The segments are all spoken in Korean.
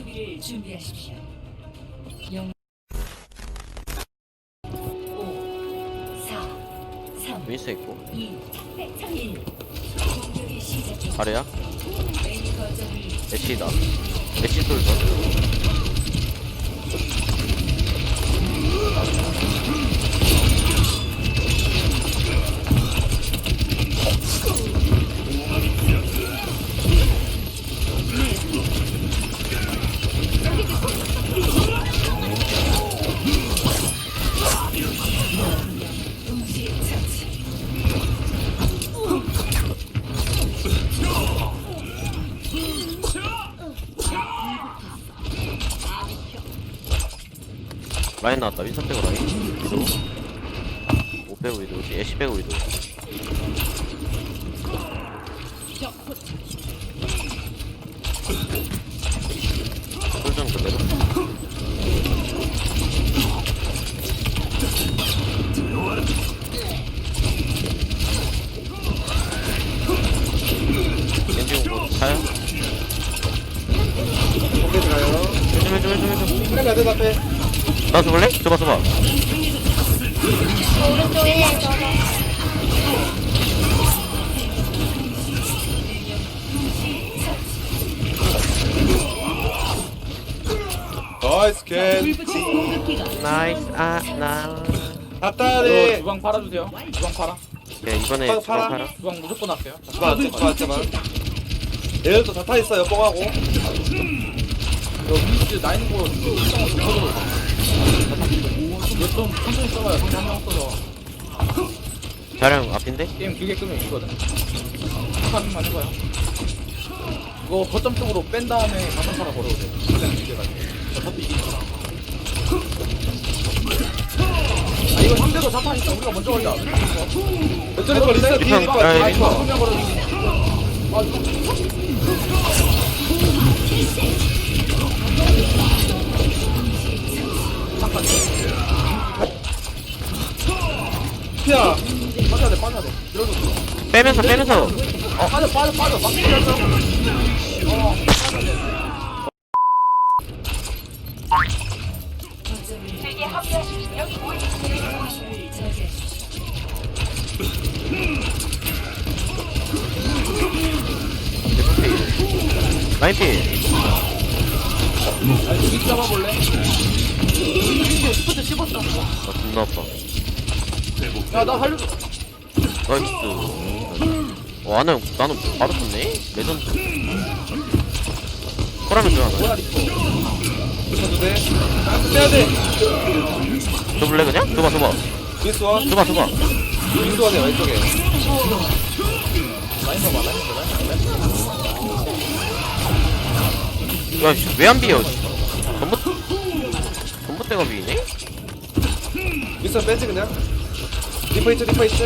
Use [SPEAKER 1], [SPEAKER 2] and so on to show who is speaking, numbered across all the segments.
[SPEAKER 1] 수비를 준비하십시오. 영 5 4 3
[SPEAKER 2] 윈스 있고.
[SPEAKER 1] 2 1 공격이 시작됩니다.
[SPEAKER 2] 아래야?
[SPEAKER 1] A 거점을
[SPEAKER 2] 애쉬다. 애쉬 솔져 라인 나왔다. 윈선 빼고 라인. 위도. 못 빼고 위도. 애쉬 빼고 위도. 솔정 그대로. 겐지 뭐 가요?
[SPEAKER 3] 오케이
[SPEAKER 2] 해좀 해좀 해좀
[SPEAKER 3] 그냥 가드 앞에.
[SPEAKER 2] 나 줘볼래? 줘봐 줘봐
[SPEAKER 4] 오른쪽에 저거
[SPEAKER 3] 나이스 캔.
[SPEAKER 2] 나이스 아나
[SPEAKER 5] 이거
[SPEAKER 3] 앞다리.
[SPEAKER 5] 주방 팔아주세요. 주방 팔아.
[SPEAKER 2] 야 이번에
[SPEAKER 3] 팔아,
[SPEAKER 2] 주방
[SPEAKER 3] 팔아.
[SPEAKER 2] 팔아
[SPEAKER 5] 주방 무조건 할게요.
[SPEAKER 3] 잠깐만, 잠깐만, 잠깐만. 얘들도 다타 있어요, 뽕하고.
[SPEAKER 5] 이거 미스 나인 거 수정을 붙여도 이 거좀 천천히 써봐요. 상대 한명 써서
[SPEAKER 2] 자령 앞인데?
[SPEAKER 5] 게임 길게 끄면 이기거든. 한판만 해봐요. 이거 거점 쪽으로 뺀 다음에 가슴 팔아 돼. 그냥 길게 가지고. 어차피 이기니까. 아 이거 상대도 자판 있어. 우리가 먼저 걸자.
[SPEAKER 3] 거 리셋.
[SPEAKER 2] 리턴. 아,
[SPEAKER 3] 리퍼.
[SPEAKER 2] 리퍼.
[SPEAKER 5] 한명 걸어. 아 이거
[SPEAKER 2] 빼면서 빼면서
[SPEAKER 5] 어, 빠져, 빠져, 빠져. 막 뛰었어. 어,
[SPEAKER 1] 공격을 저지하십시오.
[SPEAKER 2] 라인피
[SPEAKER 5] 아니, 윗 잡아볼래? 스포츠.
[SPEAKER 2] 아 존나 아파
[SPEAKER 5] 야, 나 살려줘.
[SPEAKER 2] 나이스 어 나는 나는 바로 썼네? 레전드 호라면 좋아
[SPEAKER 5] 뭐야, 리포.
[SPEAKER 3] 리퍼도 돼. 빼야 돼.
[SPEAKER 2] 줘볼래 그냥? 줘봐 줘봐
[SPEAKER 3] 미스 원.
[SPEAKER 2] 줘봐 줘봐
[SPEAKER 3] 윈도 원이야, 왼쪽에.
[SPEAKER 2] 야왜 안 비어 전부 전부 때가 비네?
[SPEAKER 3] 미스 원 빼지, 그냥. 리퍼 있죠, 리퍼 있죠.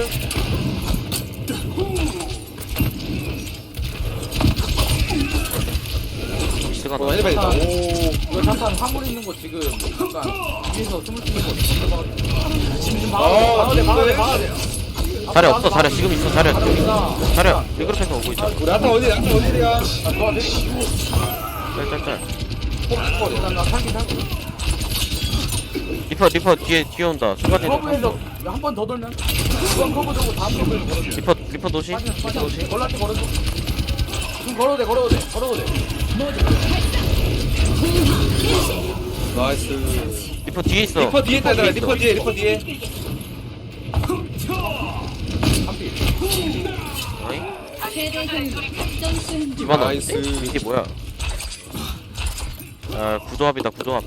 [SPEAKER 2] 미스가
[SPEAKER 3] 어,
[SPEAKER 2] 나
[SPEAKER 3] 엘리베이터. 오.
[SPEAKER 5] 이거 잠깐 화물 있는 거 지금 약간 위에서 숨을 쉬는 거 지금 좀
[SPEAKER 3] 아,
[SPEAKER 5] 방어돼, 방어돼,
[SPEAKER 3] 근데?
[SPEAKER 5] 방어돼.
[SPEAKER 2] 자리 없어 자리 지금 있어 자리
[SPEAKER 5] 방어돼.
[SPEAKER 2] 자리 리그룹해서 오고 있잖아
[SPEAKER 3] 우리 어디, 아타 어디야?
[SPEAKER 5] 아, 도와줘.
[SPEAKER 2] 짤짤짤
[SPEAKER 3] 폴,
[SPEAKER 5] 일단 나 살긴 살고.
[SPEAKER 2] 리퍼 리퍼 뒤에 뒤에 온다 순간에
[SPEAKER 5] 커브에서 한 번 더 돌면 이번 커브 들고 다음 커브에서 걸어줘.
[SPEAKER 2] 리퍼 리퍼 도시
[SPEAKER 5] 빠지면 걸라티 걸어줘. 지금 걸어도 돼, 걸어도 돼, 걸어도 돼.
[SPEAKER 3] 나이스.
[SPEAKER 2] 리퍼 뒤에 있어
[SPEAKER 3] 리퍼 뒤에 있다.
[SPEAKER 2] 있어.
[SPEAKER 3] 리퍼 뒤에, 리퍼 뒤에.
[SPEAKER 5] 한피.
[SPEAKER 2] 아이
[SPEAKER 4] 최대 작전 승
[SPEAKER 2] 집어넣었는데?
[SPEAKER 3] 나이스.
[SPEAKER 2] 이게 뭐야 아 구조합이다 구조합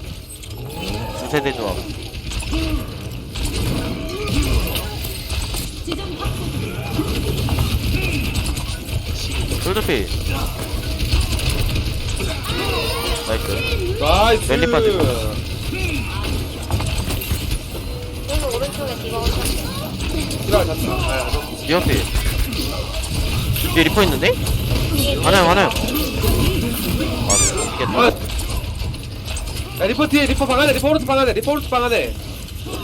[SPEAKER 2] 두세대 조합
[SPEAKER 4] 지점 확보
[SPEAKER 2] 솔드피 나이스. 멜리 빠지고.
[SPEAKER 4] 오른쪽에 디바
[SPEAKER 3] 잡자. 아,
[SPEAKER 2] 뒤에 리퍼 있는데? 많아요 많아요 아
[SPEAKER 3] 아.
[SPEAKER 2] 미치겠다
[SPEAKER 3] 야, 리퍼 뒤에, 리퍼 방 안에, 리퍼 오른쪽 방 안에, 리퍼 오른쪽 방 안에.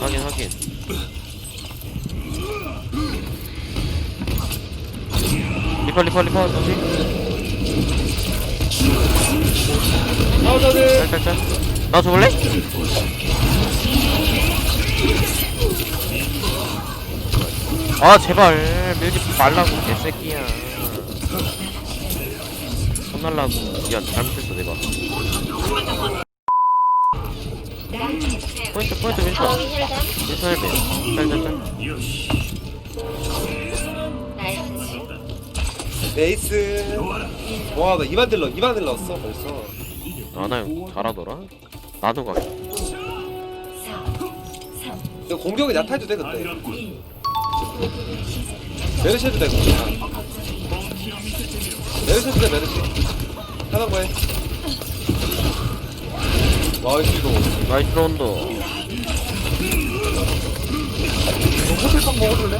[SPEAKER 2] 확인 확인 리퍼 리퍼 리퍼 도시
[SPEAKER 3] 아, 나오자들
[SPEAKER 2] 짤짤짤 나 죽을래? 아 제발 밀지 말라고 개새끼야 혼날라고 미안 잘못했어 내가 포인트 포인트 윈터. 윈터 헬멧 짤짤짤.
[SPEAKER 3] 네이스. 와나 2만 딜러 2만 딜러 넣었어 벌써.
[SPEAKER 2] 아나요 잘하더라. 나도 가.
[SPEAKER 1] 4 3
[SPEAKER 3] 이거 공격은 야타해도 돼 근데.
[SPEAKER 1] 1
[SPEAKER 3] 메르시 해도 돼 그냥 메르시 해도 돼 메르시. 하는 거해. 나이스도.
[SPEAKER 2] 나이스
[SPEAKER 5] 너 호텔빵 먹어줄래?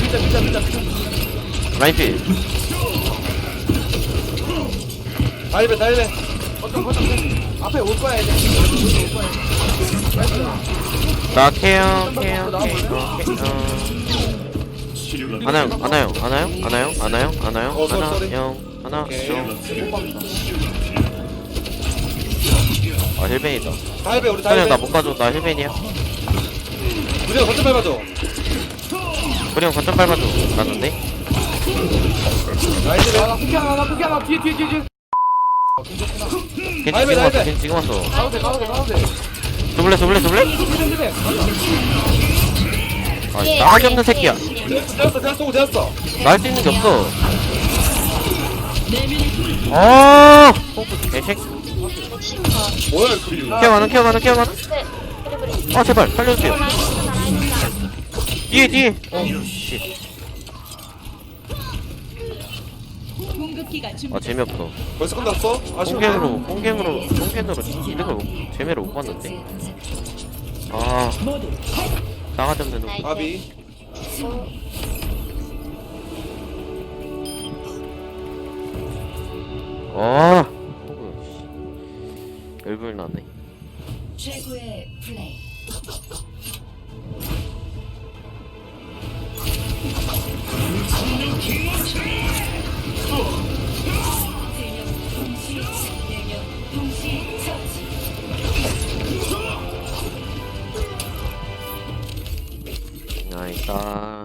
[SPEAKER 5] 진짜 진짜 진짜 진짜
[SPEAKER 2] 라인필
[SPEAKER 3] 다이베 다이베.
[SPEAKER 5] 거점 거점 앞에 올 거야 이제. 올 거야
[SPEAKER 2] 나 케어 케어 케어 케어. 하나요 하나요 하나요 하나요 하나요 하나요?
[SPEAKER 3] 어,
[SPEAKER 2] 하나
[SPEAKER 3] 오케이.
[SPEAKER 2] 영. 아 힐벤이다.
[SPEAKER 3] 다이베 우리 다이베.
[SPEAKER 2] 나못 가져. 나 힐벤이야.
[SPEAKER 3] 우리가 거점 밟아줘.
[SPEAKER 2] 그냥 거점 밟아줘. 나는데
[SPEAKER 3] 나이스.
[SPEAKER 5] 아나 쿠키 하나 나 쿠키 하나. 뒤에 뒤에 뒤에 뒤에.
[SPEAKER 2] 겐지 지금 왔어.
[SPEAKER 3] 다이벤.
[SPEAKER 2] 겐지 지금 왔어 두블레 두블레 두블레
[SPEAKER 5] 힐벤 힐벤
[SPEAKER 2] 아
[SPEAKER 4] 예,
[SPEAKER 2] 나가지 없는
[SPEAKER 4] 예,
[SPEAKER 2] 새끼야.
[SPEAKER 4] 예.
[SPEAKER 3] 되었어 되었어 쏘고 되었어
[SPEAKER 2] 날 수 있는 게 없어. 어! 개색
[SPEAKER 3] 뭐야 그
[SPEAKER 2] 케어 가능 케어 가능 케어
[SPEAKER 4] 네. 그래 그래.
[SPEAKER 2] 아 제발 살려주세요. 뒤에 뒤에. 어 씨 아 재미없어.
[SPEAKER 3] 벌써 끝났어? 아쉬운데?
[SPEAKER 2] 뽕갱으로 뽕갱으로 뽕갱으로 이득을 못, 재미를 못 봤는데. 아. 나가지 없는 놈.
[SPEAKER 3] 아비.
[SPEAKER 2] 아. 씨. 열불 나네.
[SPEAKER 1] 최고의 플레이 대형 동